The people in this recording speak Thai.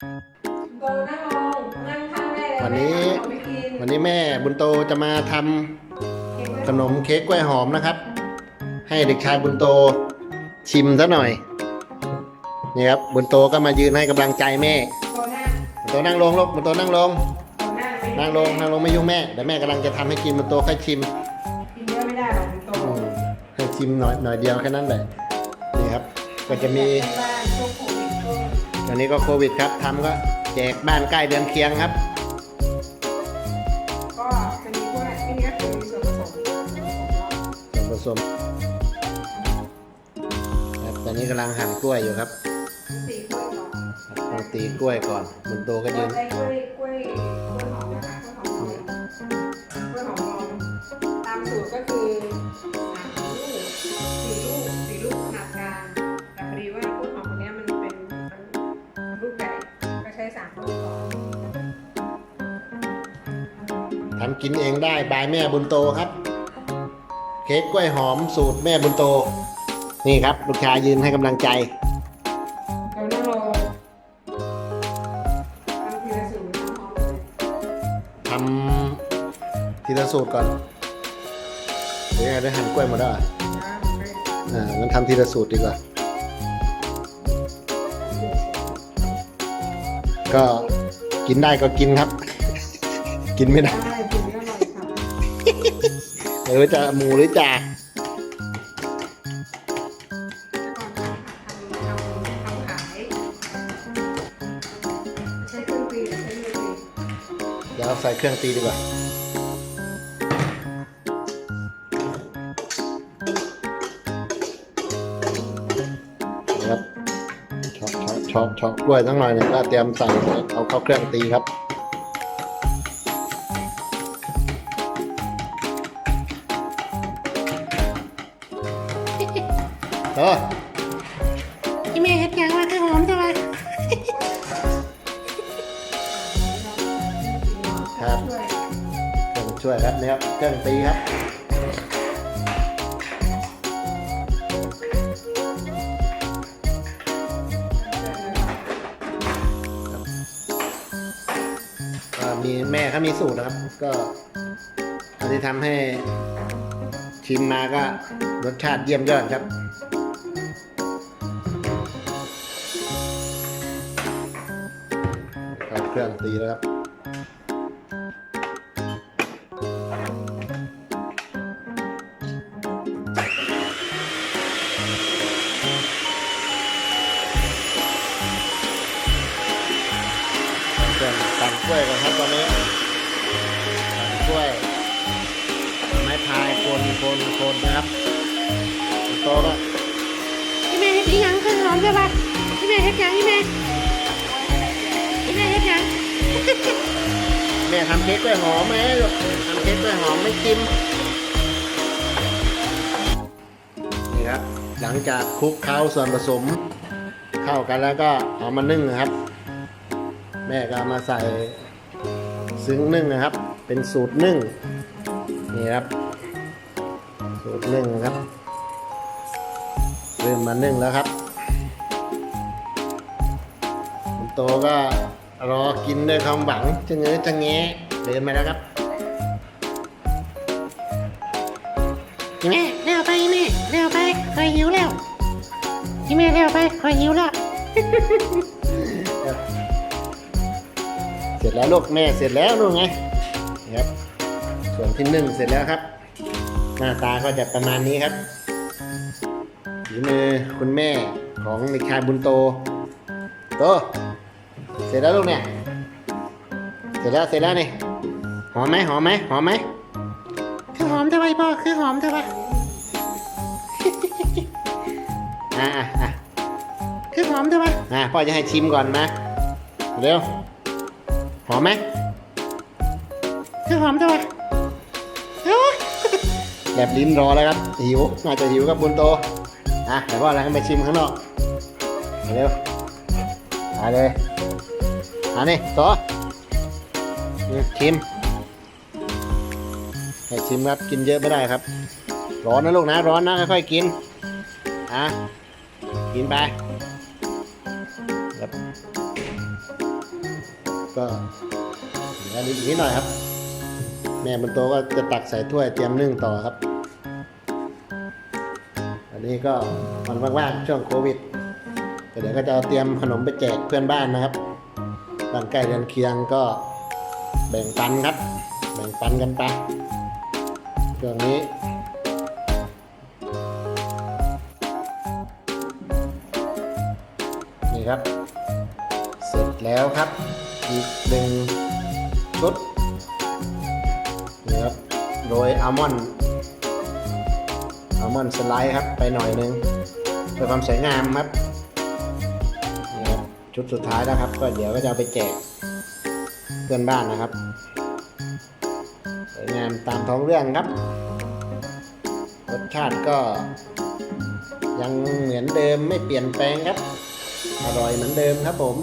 โตนั่งลงนั่งข้างแม่เลยวันนี้ แม่ทำขมให้กินวันนี้แม่บุญโตจะมาทำขนมเค้กกล้วยหอมนะครับ ให้เด็กชายบุญโตชิมซะหน่อยนี่ครับบุญโตก็มายืนให้กำลังใจแม่โตนั่งบุญโตนั่งลงลูกบุญโตนั่งลง โตนั่งไม่นั่งลงนั่งลงไม่ยุ่งแม่เดี๋ยวแม่กำลังจะทำให้กินบุญโตค่อยชิม กินเยอะไม่ได้หรอกโตอืมให้ชิมหน่อยหน่อยเดียวแค่นั้นแหละนี่ครับ ก็จะมีบ้านพวกโควิดก็ ตอนนี้ก็โควิดครับทำก็แจกบ้านใกล้เดือนเคียงครับ ก็จะมีพวกที่นี่ก็คือมีส่วนผสมของเราส่วนผสมครับตอนนี้กำลังหั่นกล้วยอยู่ครับสี่กล้วยก่อนต้องตีกล้วยก่อนบุญโตก็ยืนใช้กล้วยกล้วยกล้วยหอมนะคะกล้วยหอมกล้วยหอมลองตามสูตรก็คือสามลูกสี่ลูกสี่ ทำกินเองได้บายแม่บุญโตครับ เค้กกล้วยหอมสูตรแม่บุญโต นี่ครับ ลูกชายยืนให้กำลังใจ เรานั่งลงทำทีละสูตรน้ำหอมเลยทำทีละสูตรก่อนเดี๋ยวไงได้หั่นกล้วยหมดแล้วเหรอนะไปอ่างั้นทำทีละสูตรดีกว่า ก็กินได้ก็กินครับ กินไม่ได้ ได้ ไม่รู้จะหมูหรือจ่าแต่ก่อนทำทำทำทำขายใช้เครื่องตีหรือใช้มือตีเดี๋ยวใส่เครื่องตีดีกว่านะครับช็อกช็อกช็อกช็อกกล้วยทั้งหน่อยเนี่ยก็เตรียมใส่เอาเข้าเครื่องตีครับ เออพี่แม่เฮ็ดหยังว่าคือหอมจังวะครับช่วยเครื่องช่วยครับนี่ครับเครื่องตีครับก็มีแม่เขามีสูตรนะครับ ก็อันที่ทำให้ชิมมาก็รสชาติเยี่ยมยอดครับ เครื่องตีแล้วครับเครื่องปั่นกล้วยก่อนครับตอนนี้ปั่นกล้วย ไม้พายโคนโคนโคนนะครับโตก็พี่แม่เฮ็ดอีหยังคือหอมจังวะพี่แม่เฮ็ดหยังพี่แม่ แม่ทำเค้กกล้วยหอมไหมลูกทำเค้กกล้วยหอมไม่ชิมนี่ครับหลังจากคลุกเคล้าส่วนผสม เข้ากันแล้วก็เอามานึ่งนะครับ แม่ก็มาใส่ซึ้งนึ่งนะครับ เป็นสูตรนึ่งนี่ครับ สูตรนึ่งครับเริ่มมานึ่งแล้วครับคุณโตก็ รอกินด้วยความหวังจะเงื้อจะแงะเดินมาแล้วครับพี่แม่เร็วไปแม่เร็วไปคอยหิวแล้วพี่แม่เร็วไปคอยหิวแล้วเสร็จแล้วลูกแม่เสร็จแล้วลูกไงครับส่วนที่หนึ่งเสร็จแล้วครับ หน้าตาก็จะประมาณนี้ครับฝีมือคุณแม่ของเด็กชายบุญโตโต เสร็จแล้วลูกเนี่ย เสร็จแล้วเสร็จแล้วนี่หอมไหมหอมไหมหอมไหมคือหอมจังวะพ่อคือหอมจังวะอะอะอะคือหอมจังวะอะพ่อจะให้ชิมก่อนนะเร็วหอมไหมคือหอมจังวะโอ้ยแบบลิ้นรอแล้วครับหิวน่าจะหิวครับบุญโตอะเดี๋ยวพ่ออะไรให้ไปชิมข้างนอกเร็ว มาเลยอันนี้ต่อนี่ชิมให้ชิมครับกินเยอะไม่ได้ครับ ร้อนนะลูกนะ ร้อนนะค่อยๆกินอะกินไปครับก็เหลือนิดนิดหน่อยครับ แม่บนโตะก็จะตักใส่ถ้วยเตรียมนึ่งต่อครับ อันนี้ก็วันว่างๆช่วงโควิด เดี๋ยวก็จะเตรียมขนมไปแจกเพื่อนบ้านนะครับบ้านใกล้เรือนเคียงก็แบ่งปันครับ แบ่งปันกันไปช่วงนี้นี่ครับ เสร็จแล้วครับ อีกหนึ่งชุดนี่ครับโรยอัลมอนด์อัลมอนด์สไลด์ครับไปหน่อยหนึงเพื่อความสวยงามครับ ชุดสุดท้ายแล้วครับ ก็เดี๋ยวก็จะเอาไปแจกเพื่อนบ้านนะครับสวยงามตามท้องเรื่องครับ รสชาติก็ ยังเหมือนเดิมไม่เปลี่ยนแปลงครับ อร่อยเหมือนเดิมครับผม